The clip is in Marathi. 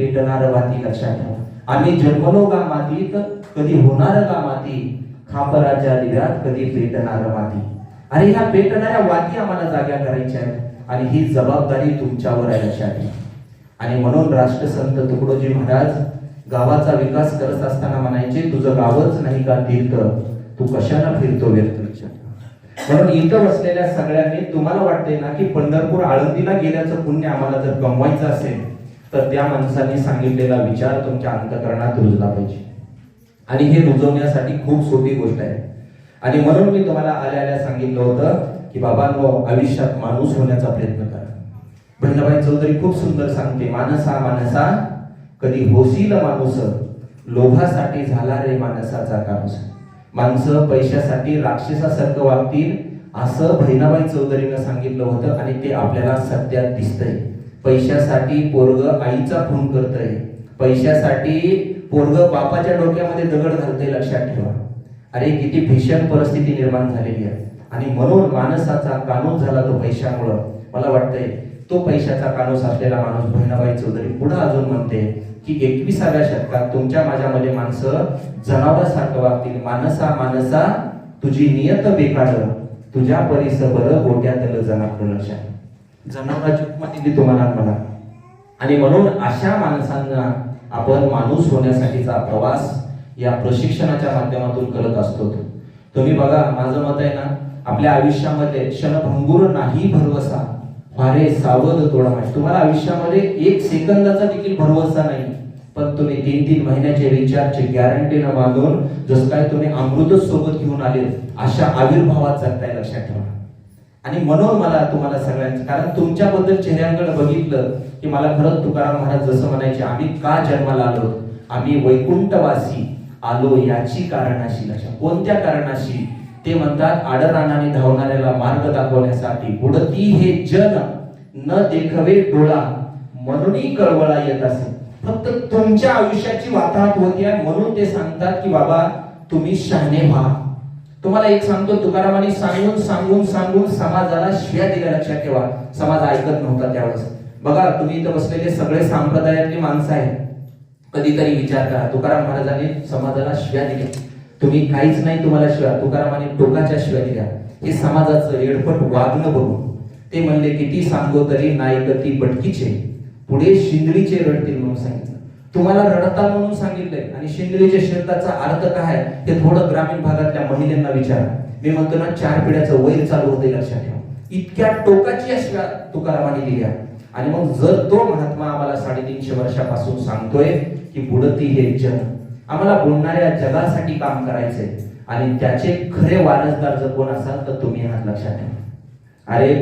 पेटणार वाती लक्षात ठेवा आम्ही जन्मलो गा मातीत कधी होणार गा माती खापराच्या दिव्यात कधी पेटणार माती आणि ह्या पेटणाऱ्या वाती आम्हाला जाग्या करायच्या आहेत. आणि ही जबाबदारी तुमच्यावर आहे लक्षात ठेवा आणि म्हणून राष्ट्रसंत तुकडोजी महाराज गावाचा विकास करत असताना म्हणायचे तुझं गावच नाही का तीर्थ? तू कशाला फिरतो व्यर्थ लक्षात म्हणून इथं बसलेल्या सगळ्यांनी तुम्हाला वाटते ना की पंढरपूर आळंदीला गेल्याचं पुण्य आम्हाला जर कमवायचं असेल तर त्या माणसांनी सांगितलेला विचार तुमच्या अंतकरणात रुजला पाहिजे. आणि हे रुजवण्यासाठी खूप सोपी गोष्ट आहे. आणि म्हणून मी तुम्हाला आल्या आल्या सांगितलं होतं की बाबांनो आयुष्यात माणूस होण्याचा प्रयत्न करा. बहिणाबाई चौधरी खूप सुंदर सांगते मानसा मानसा कधी होशील माणूस लोभासाठी झाला रे माणसाचा काणूस माणसं पैशासाठी राक्षसासारखं वागतील असं बहिणाबाई चौधरीनं सांगितलं होतं आणि ते आपल्याला सध्या दिसतंय. पैशासाठी पोरग आईचा खून करतय पैशासाठी पोरग बापाच्या डोक्यामध्ये दगड घालतंय लक्षात ठेवा. अरे किती भीषण परिस्थिती निर्माण झालेली आहे. आणि म्हणून माणसाचा कानून झाला तो पैशामुळं. मला वाटतंय तो पैशाचा कानूस असलेला माणूस बहिणाबाई चौधरी पुढे अजून म्हणते की एकविसाव्या शतकात तुमच्या माझ्यामध्ये माणसं जनावरासारखं वागतील. माणसा मानसा तुझी नियत बेकार तुझ्या परिसर बरं गोट्यातलं जनाकडं लक्षात जनावराची उपमा दिली तुम्हाला मला. आणि म्हणून अशा माणसांना आपण माणूस होण्यासाठीचा प्रवास या प्रशिक्षणाच्या माध्यमातून करत असतो. तुम्ही बघा माझं मत आहे ना आपल्या आयुष्यामध्ये क्षणभंगूर नाही भरवसा फारे सावध तोडा माहिती तुम्हाला आयुष्यामध्ये एक सेकंदाचा देखील भरवसा नाही पण तुम्ही तीन तीन महिन्याचे रिचार्जचे गॅरंटी न बांधून जसं काय तुम्ही अमृत सोबत घेऊन आले अशा आविर्भावात जगताय लक्षात ठेवा. आणि म्हणून मला तुम्हाला सगळ्यांचं कारण तुमच्याबद्दल चेहऱ्यांकडे बघितलं की मला खरंच तुकाराम महाराज जसं म्हणायचे आम्ही का जन्माला आलो? आम्ही वैकुंठवासी आलो याची कारणाशी लक्षात कोणत्या कारणाशी? ते म्हणतात आडरानाने धावणाऱ्याला मार्ग दाखवण्यासाठी. बुडती हे जन न देखवे डोळा. म्हणूनही कळवळा येत असे. फक्त तुमच्या आयुष्याची वाताहत होती म्हणून ते सांगतात की बाबा तुम्ही शहाणे व्हा. तुम्हाला एक सांगतो तुकारामाने सांगून सांगून सांगून समाजाला शिया दिल्या लक्षात ठेवा. समाज ऐकत नव्हता त्यावेळेस. बघा तुम्ही इथं बसलेले सगळे संप्रदायातली माणसं आहेत. कधीतरी विचार करा. तुकाराम महाराजांनी समाजाला शिव्या दिल्या. तुम्ही काहीच नाही तुम्हाला शिव्या. तुकारामाने टोकाच्या शिव्या दिल्या. हे समाजाचं एडपट वागणं बघून ते म्हणले किती सांगतो तरी नायकती बटकीचे. पुढे शिंदरीचे रडतील म्हणून सांगितलं. तुम्हाला रडता म्हणून सांगितलंय. आणि शिंदरीच्या शब्दाचा अर्थ काय ते थोडं ग्रामीण भागातल्या महिलांना विचारा. मी म्हणतो ना चार पिढ्याचं वैर चालू होते लक्षात ठेवा. इतक्या टोकाची अशा तुकारामाने दिल्या आणि मग जर तो महात्मा आम्हाला साडेतीनशे वर्षापासून सांगतोय की बुडती हे जन आम्हाला बोलणाऱ्या जगासाठी काम करायचंय. आणि त्याचे खरे वारसदार जर कोण असाल तर तुम्ही हात लक्षात ठेवा. अरे